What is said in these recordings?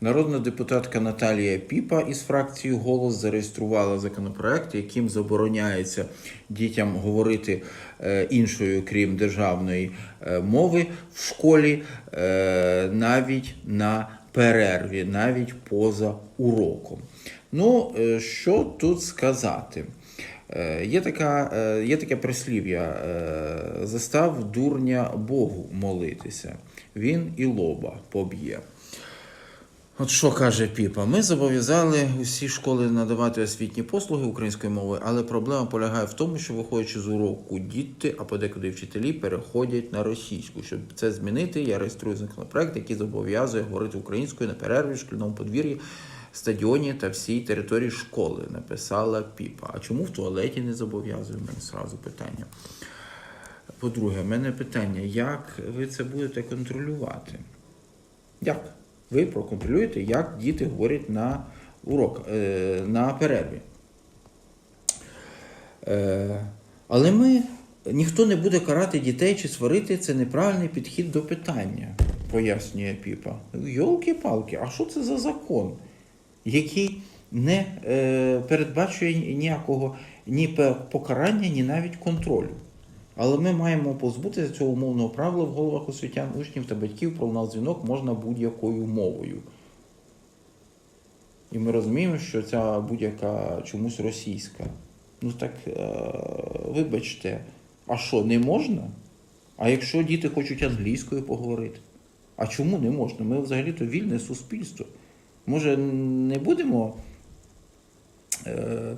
Народна депутатка Наталія Піпа із фракції Голос зареєструвала законопроект, яким забороняється дітям говорити е, іншою, крім державної е, мови в школі, е, навіть на перерві, навіть поза уроком. Ну, що тут сказати? Є, така, є таке прислів'я: застав дурня Богу молитися, він і лоба поб'є. От що каже Піпа? Ми зобов'язали усі школи надавати освітні послуги українською мовою, але проблема полягає в тому, що виходячи з уроку, діти, а подекуди вчителі переходять на російську. Щоб це змінити, я реєструю законопроект, який зобов'язує говорити українською на перерві шкільному подвір'ї, стадіоні та всій території школи. Написала Піпа. А чому в туалеті не зобов'язує? Мене зразу питання. По-друге, в мене питання: як ви це будете контролювати? Як? Ви проконтролюєте, як діти говорять на урок, е, на перерві. Е, але ми ніхто не буде карати дітей чи сварити це неправильний підхід до питання, пояснює Піпа. Йолки-палки, а що це за закон, який не е, передбачує ніякого ні покарання, ні навіть контролю. Але ми маємо позбутися цього умовного правила в головах освітян, учнів та батьків про дзвінок можна будь-якою мовою. І ми розуміємо, що ця будь-яка чомусь російська. Ну так, е, вибачте, а що, не можна? А якщо діти хочуть англійською поговорити? А чому не можна? Ми взагалі-то вільне суспільство. Може, не будемо е,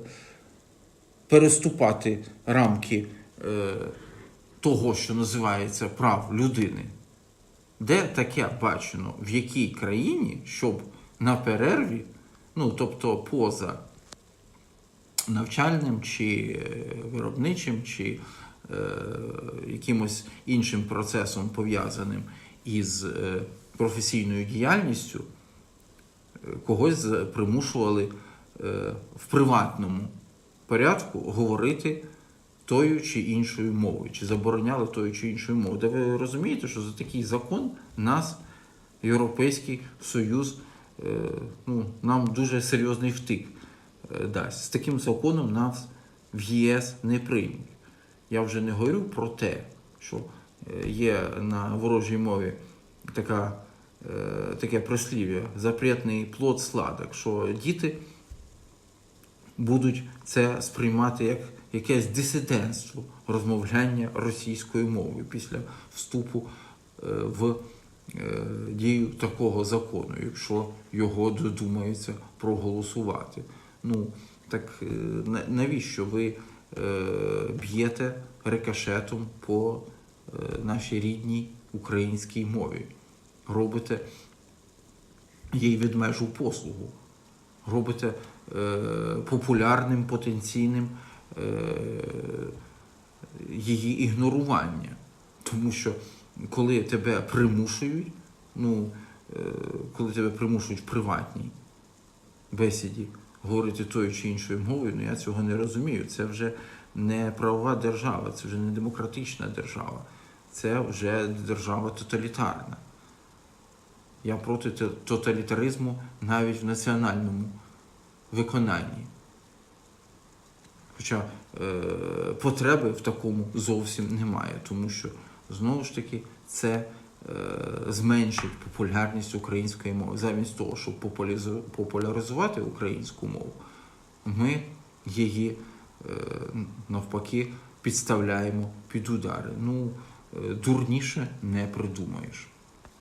переступати рамки е, того, що називається прав людини? Де таке бачено, в якій країні, щоб на перерві, ну тобто поза навчальним чи е, виробничим, чи е, якимось іншим процесом пов'язаним із е, професійною діяльністю, когось примушували е, в приватному порядку говорити тою чи іншою мовою, чи забороняли тою чи іншою мовою. Де ви розумієте, що за такий закон нас Європейський Союз е, ну, нам дуже серйозний втик е, дасть. З таким законом нас в ЄС не приймуть. Я вже не говорю про те, що е, є на ворожій мові така, таке прислів'я запретний плод сладок, що діти будуть це сприймати як якесь дисидентство розмовляння російською мовою після вступу е, в е, дію такого закону, якщо його додумаються проголосувати. Ну так е, навіщо ви б'єте рикошетом по нашій рідній українській мові? Робите їй ведмежу послугу робите популярним, потенційним її ігнорування. Тому що коли тебе примушують, ну, е, коли тебе примушують в приватній бесіді говорити тою чи іншою мовою, ну я цього не розумію. Це вже не правова держава, це вже не демократична держава, це вже держава тоталітарна. Я проти тоталітаризму навіть в національному виконанні. Хоча е, потреби в такому зовсім немає, тому що знову ж таки це е, зменшить популярність української мови. Замість того, щоб популяризувати українську мову, ми її е, навпаки підставляємо під удари. Ну, е, дурніше не придумаєш.